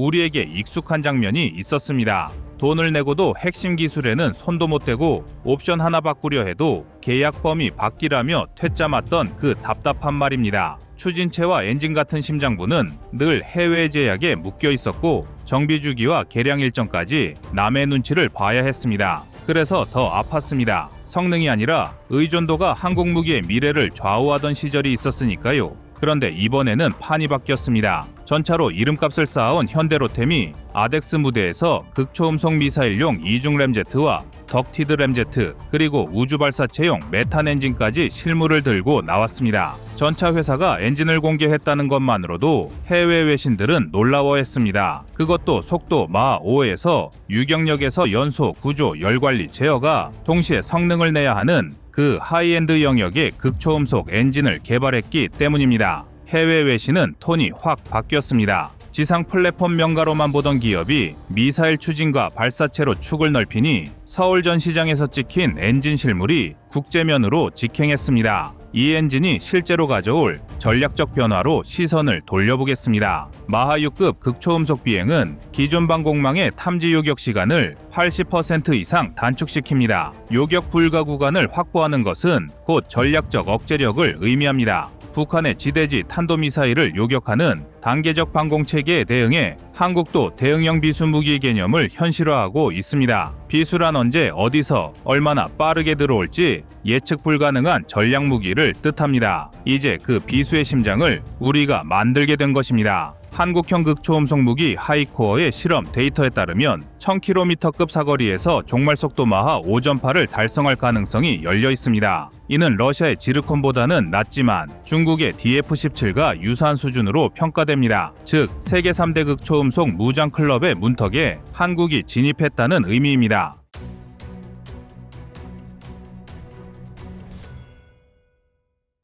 우리에게 익숙한 장면이 있었습니다. 돈을 내고도 핵심 기술에는 손도 못 대고 옵션 하나 바꾸려 해도 계약 범위 바뀌라며 퇴짜 맞던 그 답답한 말입니다. 추진체와 엔진 같은 심장부는 늘 해외 제약에 묶여 있었고 정비 주기와 개량 일정까지 남의 눈치를 봐야 했습니다. 그래서 더 아팠습니다. 성능이 아니라 의존도가 한국 무기의 미래를 좌우하던 시절이 있었으니까요. 그런데 이번에는 판이 바뀌었습니다. 전차로 이름값을 쌓아온 현대로템이 아덱스 무대에서 극초음속 미사일용 이중 램제트와 덕티드 램제트 그리고 우주발사체용 메탄 엔진까지 실물을 들고 나왔습니다. 전차 회사가 엔진을 공개했다는 것만으로도 해외 외신들은 놀라워했습니다. 그것도 속도 마 5에서 유경력에서 연소, 구조, 열관리, 제어가 동시에 성능을 내야 하는 그 하이엔드 영역의 극초음속 엔진을 개발했기 때문입니다. 해외 외신은 톤이 확 바뀌었습니다. 지상 플랫폼 명가로만 보던 기업이 미사일 추진과 발사체로 축을 넓히니 서울 전시장에서 찍힌 엔진 실물이 국제면으로 직행했습니다. 이 엔진이 실제로 가져올 전략적 변화로 시선을 돌려보겠습니다. 마하 6급 극초음속 비행은 기존 방공망의 탐지 요격 시간을 80% 이상 단축시킵니다. 요격 불가 구간을 확보하는 것은 곧 전략적 억제력을 의미합니다. 북한의 지대지 탄도미사일을 요격하는 단계적 방공 체계에 대응해 한국도 대응형 비수 무기 개념을 현실화하고 있습니다. 비수란 언제 어디서 얼마나 빠르게 들어올지 예측 불가능한 전략 무기를 뜻합니다. 이제 그 비수의 심장을 우리가 만들게 된 것입니다. 한국형 극초음속 무기 하이코어의 실험 데이터에 따르면 1000km급 사거리에서 종말 속도 마하 5.8을 달성할 가능성이 열려 있습니다. 이는 러시아의 지르콘보다는 낮지만 중국의 DF-17과 유사한 수준으로 평가됩니다. 즉, 세계 3대 극초음속 무장 클럽의 문턱에 한국이 진입했다는 의미입니다.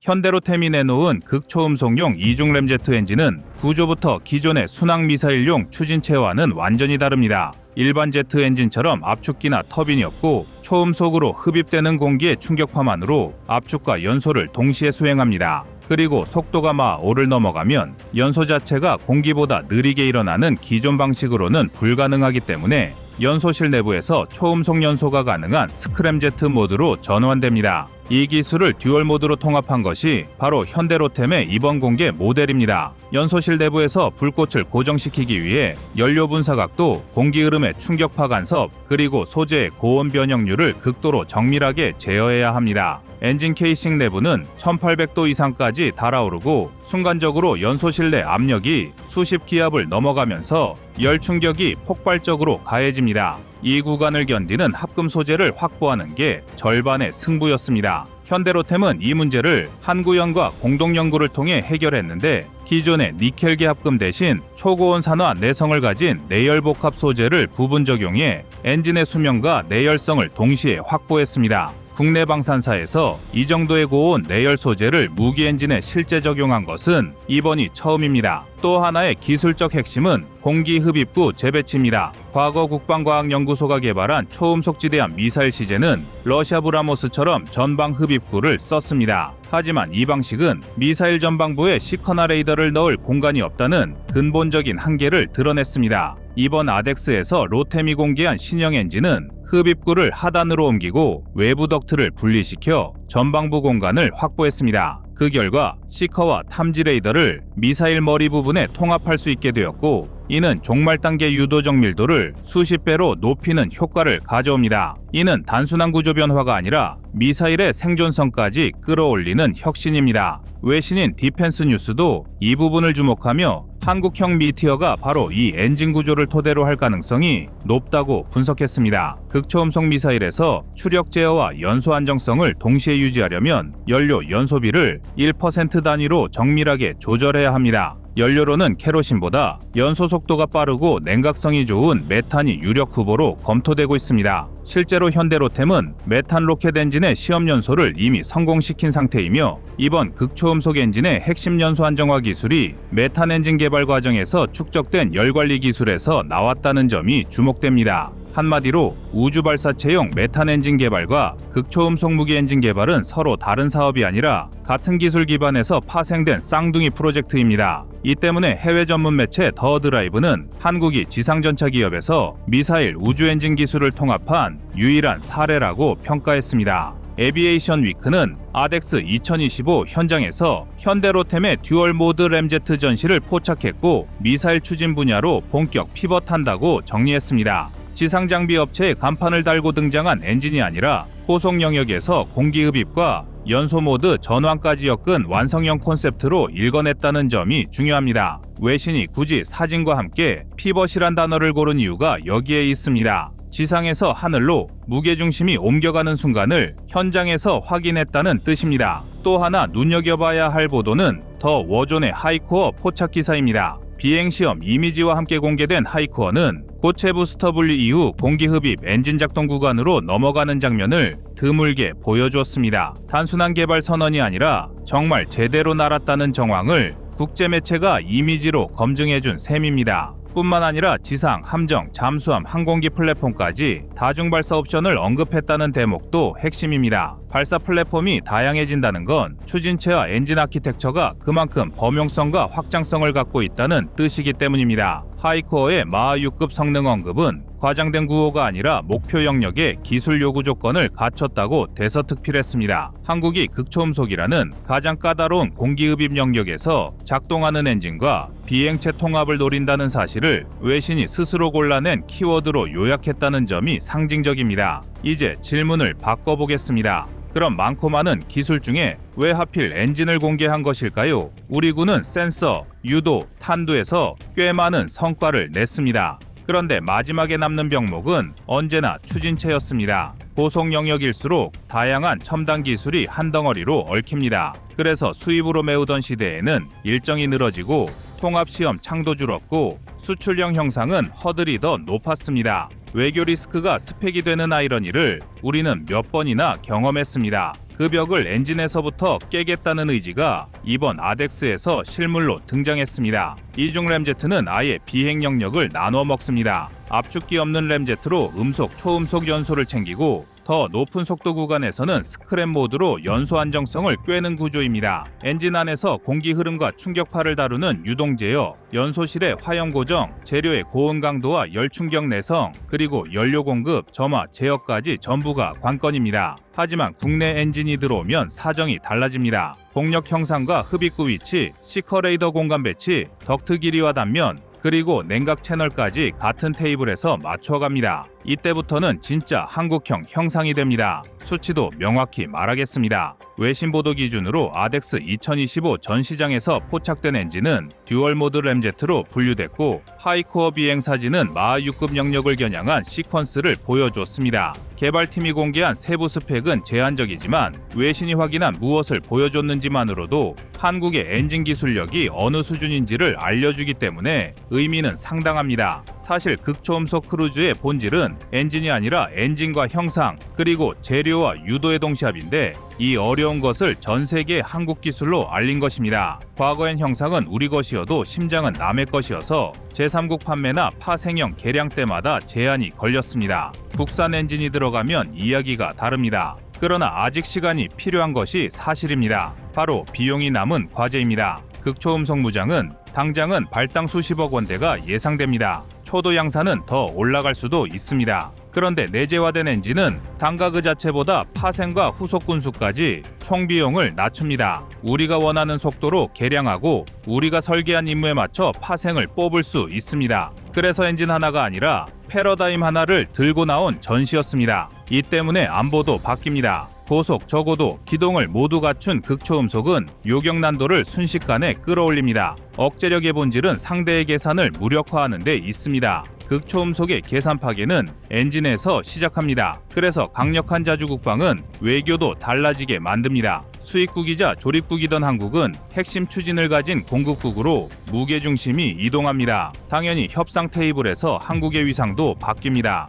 현대로템이 내놓은 극초음속용 이중 램제트 엔진은 구조부터 기존의 순항 미사일용 추진체와는 완전히 다릅니다. 일반 제트 엔진처럼 압축기나 터빈이 없고 초음속으로 흡입되는 공기의 충격파만으로 압축과 연소를 동시에 수행합니다. 그리고 속도가 마 5를 넘어가면 연소 자체가 공기보다 느리게 일어나는 기존 방식으로는 불가능하기 때문에 연소실 내부에서 초음속 연소가 가능한 스크램제트 모드로 전환됩니다. 이 기술을 듀얼 모드로 통합한 것이 바로 현대로템의 이번 공개 모델입니다. 연소실 내부에서 불꽃을 고정시키기 위해 연료 분사각도, 공기 흐름의 충격 파 간섭, 그리고 소재의 고온 변형률을 극도로 정밀하게 제어해야 합니다. 엔진 케이싱 내부는 1800도 이상까지 달아오르고 순간적으로 연소실 내 압력이 수십 기압을 넘어가면서 열 충격이 폭발적으로 가해집니다. 이 구간을 견디는 합금 소재를 확보하는 게 절반의 승부였습니다. 현대로템은 이 문제를 한구연과 공동 연구를 통해 해결했는데 기존의 니켈계 합금 대신 초고온 산화 내성을 가진 내열 복합 소재를 부분 적용해 엔진의 수명과 내열성을 동시에 확보했습니다. 국내 방산사에서 이 정도의 고온 내열 소재를 무기 엔진에 실제 적용한 것은 이번이 처음입니다. 또 하나의 기술적 핵심은 공기 흡입구 재배치입니다. 과거 국방과학연구소가 개발한 초음속 지대함 미사일 시제는 러시아 브라모스처럼 전방 흡입구를 썼습니다. 하지만 이 방식은 미사일 전방부에 시커나 레이더를 넣을 공간이 없다는 근본적인 한계를 드러냈습니다. 이번 아덱스에서 로템이 공개한 신형 엔진은 흡입구를 하단으로 옮기고 외부 덕트를 분리시켜 전방부 공간을 확보했습니다. 그 결과 시커와 탐지 레이더를 미사일 머리 부분에 통합할 수 있게 되었고 이는 종말 단계 유도적 밀도를 수십 배로 높이는 효과를 가져옵니다. 이는 단순한 구조 변화가 아니라 미사일의 생존성까지 끌어올리는 혁신입니다. 외신인 디펜스 뉴스도 이 부분을 주목하며 한국형 미티어가 바로 이 엔진 구조를 토대로 할 가능성이 높다고 분석했습니다. 극초음속 미사일에서 추력 제어와 연소 안정성을 동시에 유지하려면 연료 연소비를 1% 단위로 정밀하게 조절해야 합니다. 연료로는 케로신보다 연소 속도가 빠르고 냉각성이 좋은 메탄이 유력 후보로 검토되고 있습니다. 실제로 현대로템은 메탄 로켓 엔진의 시험 연소를 이미 성공시킨 상태이며 이번 극초음속 엔진의 핵심 연소 안정화 기술이 메탄 엔진 개발 과정에서 축적된 열 관리 기술에서 나왔다는 점이 주목됩니다. 한마디로 우주 발사체용 메탄 엔진 개발과 극초음 속 무기 엔진 개발은 서로 다른 사업이 아니라 같은 기술 기반에서 파생된 쌍둥이 프로젝트입니다. 이 때문에 해외 전문 매체 더 드라이브는 한국이 지상전차 기업에서 미사일 우주 엔진 기술을 통합한 유일한 사례라고 평가했습니다. 에비에이션 위크는 아덱스 2025 현장에서 현대로템의 듀얼 모드 램제트 전시를 포착했고 미사일 추진 분야로 본격 피벗한다고 정리했습니다. 지상 장비 업체에 간판을 달고 등장한 엔진이 아니라 고속 영역에서 공기 흡입과 연소 모드 전환까지 엮은 완성형 콘셉트로 읽어냈다는 점이 중요합니다. 외신이 굳이 사진과 함께 피벗이란 단어를 고른 이유가 여기에 있습니다. 지상에서 하늘로 무게중심이 옮겨가는 순간을 현장에서 확인했다는 뜻입니다. 또 하나 눈여겨봐야 할 보도는 더 워존의 하이코어 포착 기사입니다. 비행시험 이미지와 함께 공개된 하이코어는 고체 부스터 분리 이후 공기 흡입 엔진 작동 구간으로 넘어가는 장면을 드물게 보여주었습니다. 단순한 개발 선언이 아니라 정말 제대로 날았다는 정황을 국제 매체가 이미지로 검증해준 셈입니다. 뿐만 아니라 지상, 함정, 잠수함, 항공기 플랫폼까지 다중 발사 옵션을 언급했다는 대목도 핵심입니다. 발사 플랫폼이 다양해진다는 건 추진체와 엔진 아키텍처가 그만큼 범용성과 확장성을 갖고 있다는 뜻이기 때문입니다. 하이코어의 마하 6급 성능 언급은 과장된 구호가 아니라 목표 영역의 기술 요구 조건을 갖췄다고 대서특필했습니다. 한국이 극초음속이라는 가장 까다로운 공기흡입 영역에서 작동하는 엔진과 비행체 통합을 노린다는 사실을 외신이 스스로 골라낸 키워드로 요약했다는 점이 상징적입니다. 이제 질문을 바꿔보겠습니다. 그럼 많고 많은 기술 중에 왜 하필 엔진을 공개한 것일까요? 우리 군은 센서, 유도, 탄두에서 꽤 많은 성과를 냈습니다. 그런데 마지막에 남는 병목은 언제나 추진체였습니다. 고속 영역일수록 다양한 첨단 기술이 한 덩어리로 얽힙니다. 그래서 수입으로 메우던 시대에는 일정이 늘어지고 통합 시험 창도 줄었고 수출량 형상은 허들이 더 높았습니다. 외교 리스크가 스펙이 되는 아이러니를 우리는 몇 번이나 경험했습니다. 그 벽을 엔진에서부터 깨겠다는 의지가 이번 아덱스에서 실물로 등장했습니다. 이중 램제트는 아예 비행 영역을 나눠 먹습니다. 압축기 없는 램제트로 음속, 초음속 연소를 챙기고 더 높은 속도 구간에서는 스크랩 모드로 연소 안정성을 꿰는 구조입니다. 엔진 안에서 공기 흐름과 충격파를 다루는 유동 제어, 연소실의 화염 고정, 재료의 고온 강도와 열 충격 내성, 그리고 연료 공급, 점화, 제어까지 전부가 관건입니다. 하지만 국내 엔진이 들어오면 사정이 달라집니다. 동력 형상과 흡입구 위치, 시커 레이더 공간 배치, 덕트 길이와 단면, 그리고 냉각 채널까지 같은 테이블에서 맞춰갑니다. 이때부터는 진짜 한국형 형상이 됩니다. 수치도 명확히 말하겠습니다. 외신 보도 기준으로 아덱스 2025 전시장에서 포착된 엔진은 듀얼 모드 램제트로 분류됐고 하이코어 비행 사진은 마하 6급 영역을 겨냥한 시퀀스를 보여줬습니다. 개발팀이 공개한 세부 스펙은 제한적이지만 외신이 확인한 무엇을 보여줬는지만으로도 한국의 엔진 기술력이 어느 수준인지를 알려주기 때문에 의미는 상당합니다. 사실 극초음속 크루즈의 본질은 엔진이 아니라 엔진과 형상 그리고 재료와 유도의 동시합인데 이 어려운 것을 전 세계 한국 기술로 알린 것입니다. 과거엔 형상은 우리 것이어도 심장은 남의 것이어서 제3국 판매나 파생형 개량 때마다 제한이 걸렸습니다. 국산 엔진이 들어가면 이야기가 다릅니다. 그러나 아직 시간이 필요한 것이 사실입니다. 바로 비용이 남은 과제입니다. 극초음속 무장은 당장은 발당 수십억 원대가 예상됩니다. 초도 양산은 더 올라갈 수도 있습니다. 그런데 내재화된 엔진은 단가 그 자체보다 파생과 후속 군수까지 총 비용을 낮춥니다. 우리가 원하는 속도로 개량하고 우리가 설계한 임무에 맞춰 파생을 뽑을 수 있습니다. 그래서 엔진 하나가 아니라 패러다임 하나를 들고 나온 전시였습니다. 이 때문에 안보도 바뀝니다. 고속, 저고도, 기동을 모두 갖춘 극초음속은 요격 난도를 순식간에 끌어올립니다. 억제력의 본질은 상대의 계산을 무력화하는 데 있습니다. 극초음속의 계산 파괴는 엔진에서 시작합니다. 그래서 강력한 자주 국방은 외교도 달라지게 만듭니다. 수입국이자 조립국이던 한국은 핵심 추진을 가진 공급국으로 무게 중심이 이동합니다. 당연히 협상 테이블에서 한국의 위상도 바뀝니다.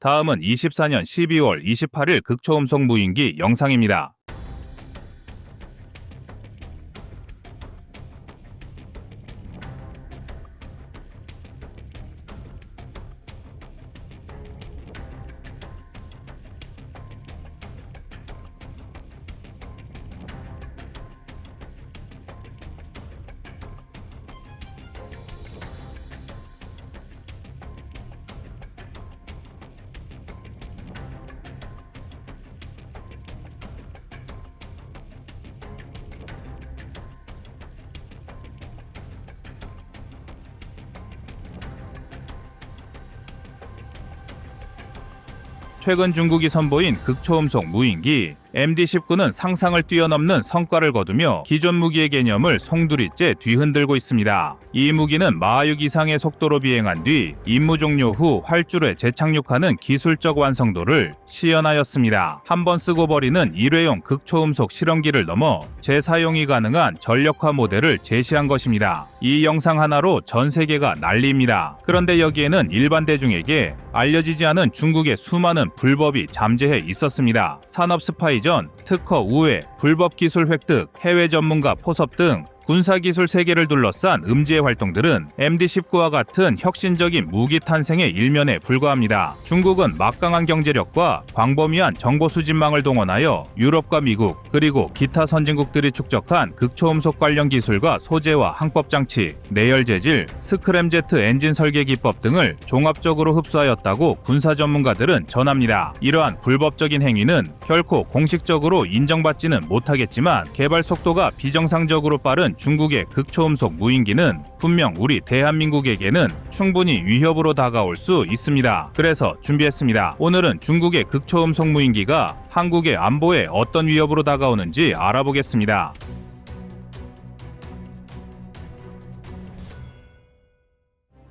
다음은 24년 12월 28일 극초음속 무인기 영상입니다. 최근 중국이 선보인 극초음속 무인기 MD-19는 상상을 뛰어넘는 성과를 거두며 기존 무기의 개념을 송두리째 뒤흔들고 있습니다. 이 무기는 마하육 이상의 속도로 비행한 뒤 임무 종료 후 활주로에 재착륙하는 기술적 완성도를 시연하였습니다. 한 번 쓰고 버리는 일회용 극초음속 실험기를 넘어 재사용이 가능한 전력화 모델을 제시한 것입니다. 이 영상 하나로 전 세계가 난리입니다. 그런데 여기에는 일반 대중에게 알려지지 않은 중국의 수많은 불법이 잠재해 있었습니다. 산업 스파이 전 특허 우회, 불법 기술 획득, 해외 전문가 포섭 등 군사기술 세계를 둘러싼 음지의 활동들은 MD-19와 같은 혁신적인 무기 탄생의 일면에 불과합니다. 중국은 막강한 경제력과 광범위한 정보 수집망을 동원하여 유럽과 미국 그리고 기타 선진국들이 축적한 극초음속 관련 기술과 소재와 항법 장치, 내열 재질, 스크램제트 엔진 설계 기법 등을 종합적으로 흡수하였다고 군사 전문가들은 전합니다. 이러한 불법적인 행위는 결코 공식적으로 인정받지는 못하겠지만 개발 속도가 비정상적으로 빠른 중국의 극초음속 무인기는 분명 우리 대한민국에게는 충분히 위협으로 다가올 수 있습니다. 그래서 준비했습니다. 오늘은 중국의 극초음속 무인기가 한국의 안보에 어떤 위협으로 다가오는지 알아보겠습니다.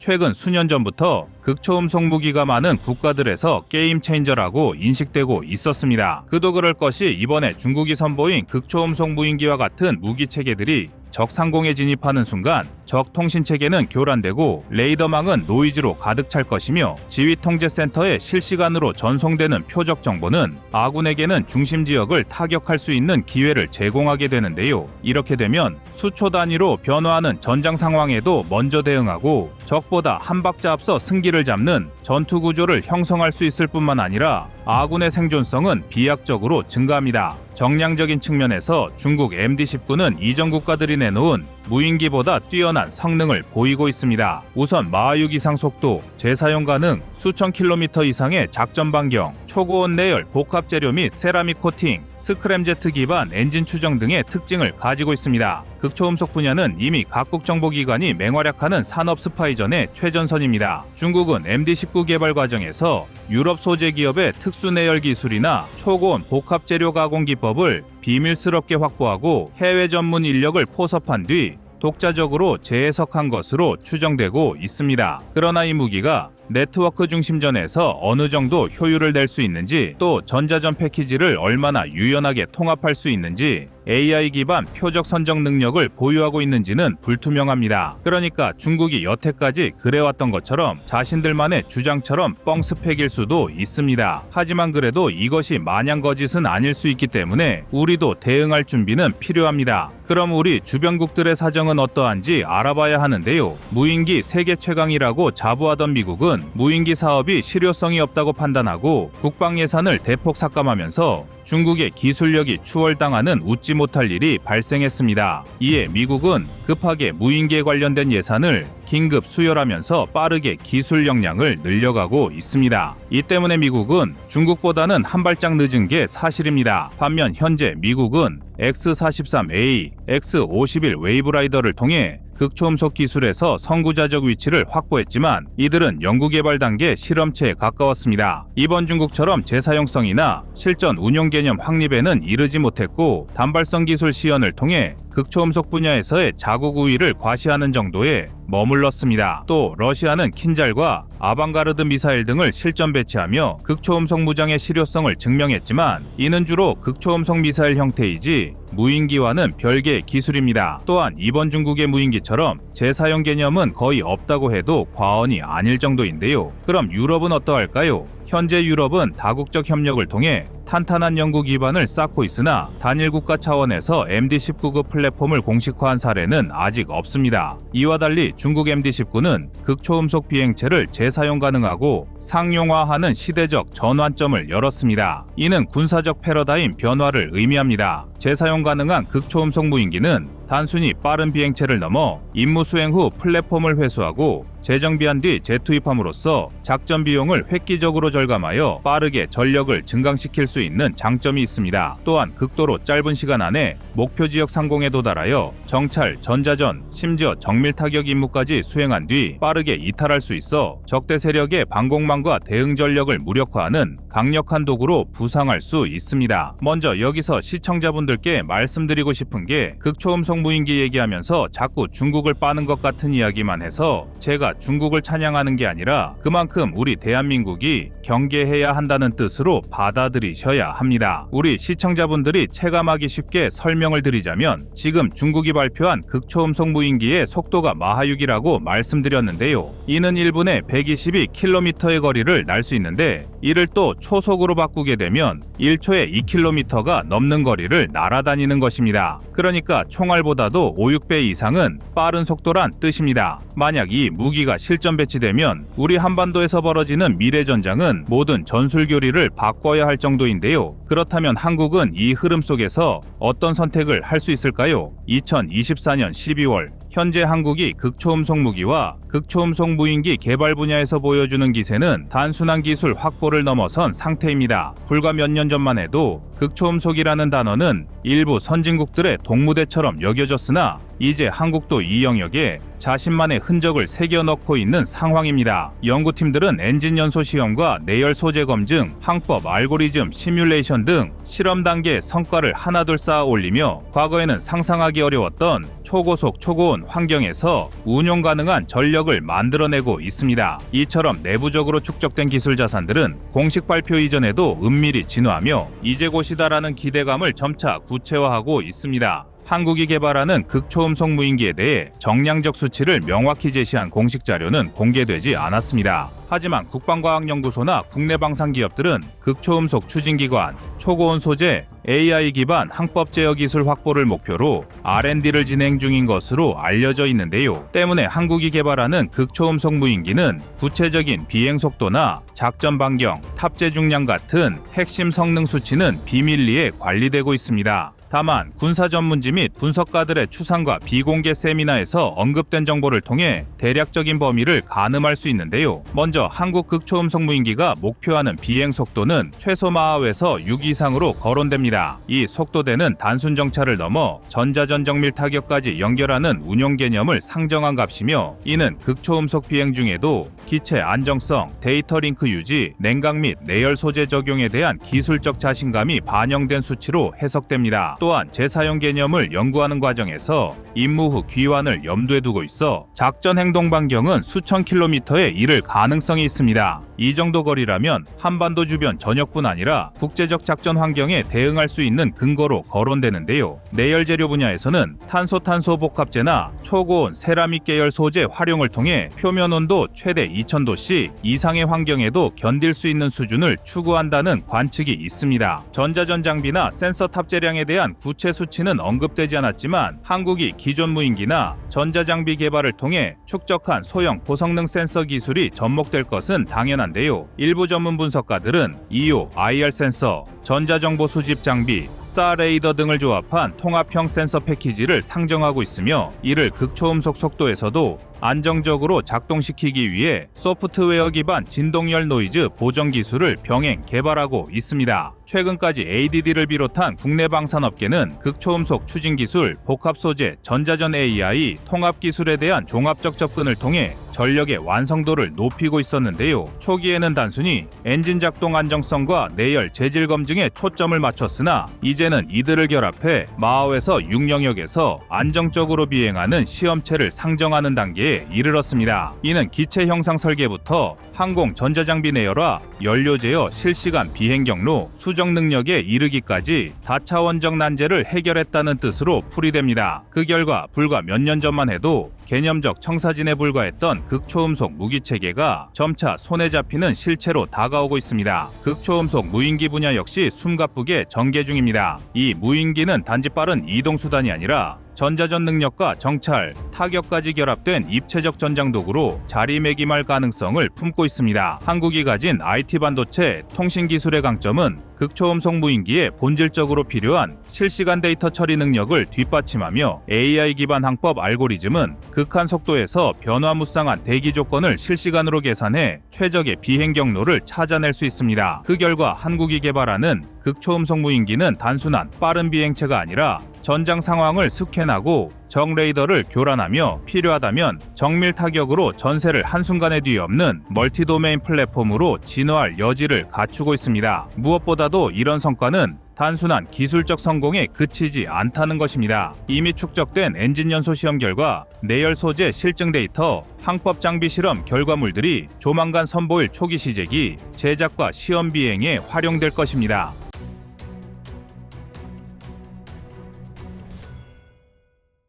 최근 수년 전부터 극초음속 무기가 많은 국가들에서 게임 체인저라고 인식되고 있었습니다. 그도 그럴 것이 이번에 중국이 선보인 극초음속 무인기와 같은 무기 체계들이 적 상공에 진입하는 순간 적 통신 체계는 교란되고 레이더망은 노이즈로 가득 찰 것이며 지휘 통제 센터에 실시간으로 전송되는 표적 정보는 아군에게는 중심 지역을 타격할 수 있는 기회를 제공하게 되는데요. 이렇게 되면 수초 단위로 변화하는 전장 상황에도 먼저 대응하고 적보다 한 박자 앞서 승기를 잡는 전투 구조를 형성할 수 있을 뿐만 아니라 아군의 생존성은 비약적으로 증가합니다. 정량적인 측면에서 중국 MD-19는 이전 국가들이 내놓은 무인기보다 뛰어난 성능을 보이고 있습니다. 우선 마하육 이상 속도, 재사용 가능, 수천 킬로미터 이상의 작전 반경, 초고온 내열 복합 재료 및 세라믹 코팅, 스크램제트 기반 엔진 추정 등의 특징을 가지고 있습니다. 극초음속 분야는 이미 각국 정보기관이 맹활약하는 산업 스파이전의 최전선입니다. 중국은 MD-19 개발 과정에서 유럽 소재 기업의 특수 내열 기술이나 초고온 복합 재료 가공 기법을 비밀스럽게 확보하고 해외 전문 인력을 포섭한 뒤 독자적으로 재해석한 것으로 추정되고 있습니다. 그러나 이 무기가 네트워크 중심전에서 어느 정도 효율을 낼 수 있는지 또 전자전 패키지를 얼마나 유연하게 통합할 수 있는지 AI 기반 표적 선정 능력을 보유하고 있는지는 불투명합니다. 그러니까 중국이 여태까지 그래왔던 것처럼 자신들만의 주장처럼 뻥 스펙일 수도 있습니다. 하지만 그래도 이것이 마냥 거짓은 아닐 수 있기 때문에 우리도 대응할 준비는 필요합니다. 그럼 우리 주변국들의 사정은 어떠한지 알아봐야 하는데요. 무인기 세계 최강이라고 자부하던 미국은 무인기 사업이 실효성이 없다고 판단하고 국방 예산을 대폭 삭감하면서 중국의 기술력이 추월당하는 웃지 못할 일이 발생했습니다. 이에 미국은 급하게 무인기에 관련된 예산을 긴급 수혈하면서 빠르게 기술 역량을 늘려가고 있습니다. 이 때문에 미국은 중국보다는 한 발짝 늦은 게 사실입니다. 반면 현재 미국은 X-43A, X-51 웨이브라이더를 통해 극초음속 기술에서 선구자적 위치를 확보했지만 이들은 연구개발 단계 실험체에 가까웠습니다. 이번 중국처럼 재사용성이나 실전 운용 개념 확립에는 이르지 못했고 단발성 기술 시연을 통해 극초음속 분야에서의 자국 우위를 과시하는 정도에 머물렀습니다. 또 러시아는 킨잘과 아방가르드 미사일 등을 실전 배치하며 극초음속 무장의 실효성을 증명했지만 이는 주로 극초음속 미사일 형태이지 무인기와는 별개의 기술입니다. 또한 이번 중국의 무인기처럼 재사용 개념은 거의 없다고 해도 과언이 아닐 정도인데요. 그럼 유럽은 어떠할까요? 현재 유럽은 다국적 협력을 통해 탄탄한 연구 기반을 쌓고 있으나 단일 국가 차원에서 MD-19급 플랫폼을 공식화한 사례는 아직 없습니다. 이와 달리 중국 MD-19는 극초음속 비행체를 재사용 가능하고 상용화하는 시대적 전환점을 열었습니다. 이는 군사적 패러다임 변화를 의미합니다. 재사용 가능한 극초음속 무인기는 단순히 빠른 비행체를 넘어 임무 수행 후 플랫폼을 회수하고 재정비한 뒤 재투입함으로써 작전 비용을 획기적으로 절감하여 빠르게 전력을 증강시킬 수 있는 장점이 있습니다. 또한 극도로 짧은 시간 안에 목표 지역 상공에 도달하여 정찰, 전자전, 심지어 정밀 타격 임무까지 수행한 뒤 빠르게 이탈할 수 있어 적대 세력의 방공망과 대응 전력을 무력화하는 강력한 도구로 부상할 수 있습니다. 먼저 여기서 시청자분들께 말씀드리고 싶은 게 극초음속 무인기 얘기하면서 자꾸 중국을 빠는 것 같은 이야기만 해서 제가 중국을 찬양하는 게 아니라 그만큼 우리 대한민국이 경계해야 한다는 뜻으로 받아들이셔야 합니다. 우리 시청자분들이 체감하기 쉽게 설명을 드리자면 지금 중국이 발표한 극초음속 무인기의 속도가 마하 6이라고 말씀드렸는데요. 이는 1분에 122km의 거리를 날 수 있는데 이를 또 초속으로 바꾸게 되면 1초에 2km가 넘는 거리를 날아다니는 것입니다. 그러니까 총알보다 도 5, 6배 이상은 빠른 속도란 뜻입니다. 만약 이 무기가 실전 배치되면 우리 한반도에서 벌어지는 미래 전장은 모든 전술 교리를 바꿔야 할 정도인데요. 그렇다면 한국은 이 흐름 속에서 어떤 선택을 할 수 있을까요? 2024년 12월 현재 한국이 극초음속 무기와 극초음속 무인기 개발 분야에서 보여주는 기세는 단순한 기술 확보를 넘어선 상태입니다. 불과 몇 년 전만 해도 극초음속이라는 단어는 일부 선진국들의 동무대처럼 여겨졌으나 이제 한국도 이 영역에 자신만의 흔적을 새겨 넣고 있는 상황입니다. 연구팀들은 엔진 연소 시험과 내열 소재 검증, 항법, 알고리즘, 시뮬레이션 등 실험 단계 성과를 하나둘 쌓아 올리며 과거에는 상상하기 어려웠던 초고속, 초고온 환경에서 운용 가능한 전력을 만들어내고 있습니다. 이처럼 내부적으로 축적된 기술 자산들은 공식 발표 이전에도 은밀히 진화하며 이제 곧 이다라는 기대감을 점차 구체화하고 있습니다. 한국이 개발하는 극초음속 무인기에 대해 정량적 수치를 명확히 제시한 공식 자료는 공개되지 않았습니다. 하지만 국방과학연구소나 국내 방산 기업들은 극초음속 추진기관, 초고온 소재, AI 기반 항법 제어 기술 확보를 목표로 R&D를 진행 중인 것으로 알려져 있는데요. 때문에 한국이 개발하는 극초음속 무인기는 구체적인 비행 속도나 작전 반경, 탑재 중량 같은 핵심 성능 수치는 비밀리에 관리되고 있습니다. 다만 군사 전문지 및 분석가들의 추산과 비공개 세미나에서 언급된 정보를 통해 대략적인 범위를 가늠할 수 있는데요. 먼저 한국 극초음속 무인기가 목표하는 비행 속도는 최소 마하에서 6 이상으로 거론됩니다. 이 속도대는 단순 정찰을 넘어 전자전 정밀 타격까지 연결하는 운용 개념을 상정한 값이며 이는 극초음속 비행 중에도 기체 안정성, 데이터 링크 유지, 냉각 및 내열 소재 적용에 대한 기술적 자신감이 반영된 수치로 해석됩니다. 또한 재사용 개념을 연구하는 과정에서 임무 후 귀환을 염두에 두고 있어 작전 행동 반경은 수천 킬로미터에 이를 가능성이 있습니다. 이 정도 거리라면 한반도 주변 전역뿐 아니라 국제적 작전 환경에 대응할 수 있는 근거로 거론되는데요. 내열 재료 분야에서는 탄소 탄소 복합재나 초고온 세라믹 계열 소재 활용을 통해 표면 온도 최대 2000도씨 이상의 환경에도 견딜 수 있는 수준을 추구한다는 관측이 있습니다. 전자전 장비나 센서 탑재량에 대한 구체 수치는 언급되지 않았지만 한국이 기존 무인기나 전자장비 개발을 통해 축적한 소형 고성능 센서 기술이 접목될 것은 당연한데요. 일부 전문 분석가들은 EO, IR 센서, 전자정보 수집 장비, 사 레이더 등을 조합한 통합형 센서 패키지를 상정하고 있으며 이를 극초음속 속도에서도 안정적으로 작동시키기 위해 소프트웨어 기반 진동열 노이즈 보정 기술을 병행 개발하고 있습니다. 최근까지 ADD를 비롯한 국내 방산업계는 극초음속 추진 기술, 복합 소재, 전자전 AI, 통합 기술에 대한 종합적 접근을 통해 전력의 완성도를 높이고 있었는데요. 초기에는 단순히 엔진 작동 안정성과 내열 재질 검증에 초점을 맞췄으나 이제는 이들을 결합해 마하에서 6영역에서 안정적으로 비행하는 시험체를 상정하는 단계에 이르렀습니다. 이는 기체 형상 설계부터 항공 전자장비 내열화, 연료 제어, 실시간 비행 경로, 수정 능력에 이르기까지 다차원적 난제를 해결했다는 뜻으로 풀이됩니다. 그 결과 불과 몇 년 전만 해도 개념적 청사진에 불과했던 극초음속 무기 체계가 점차 손에 잡히는 실체로 다가오고 있습니다. 극초음속 무인기 분야 역시 숨가쁘게 전개 중입니다. 이 무인기는 단지 빠른 이동 수단이 아니라 전자전 능력과 정찰, 타격까지 결합된 입체적 전장 도구로 자리매김할 가능성을 품고 있습니다. 한국이 가진 IT 반도체 통신 기술의 강점은 극초음속 무인기에 본질적으로 필요한 실시간 데이터 처리 능력을 뒷받침하며 AI 기반 항법 알고리즘은 극한 속도에서 변화무쌍한 대기 조건을 실시간으로 계산해 최적의 비행 경로를 찾아낼 수 있습니다. 그 결과 한국이 개발하는 극초음속 무인기는 단순한 빠른 비행체가 아니라 전장 상황을 스캔하고 정 레이더를 교란하며 필요하다면 정밀 타격으로 전세를 한순간에 뒤엎는 멀티 도메인 플랫폼으로 진화할 여지를 갖추고 있습니다. 무엇보다도 이런 성과는 단순한 기술적 성공에 그치지 않다는 것입니다. 이미 축적된 엔진 연소 시험 결과 내열 소재 실증 데이터, 항법 장비 실험 결과물들이 조만간 선보일 초기 시제기 제작과 시험 비행에 활용될 것입니다.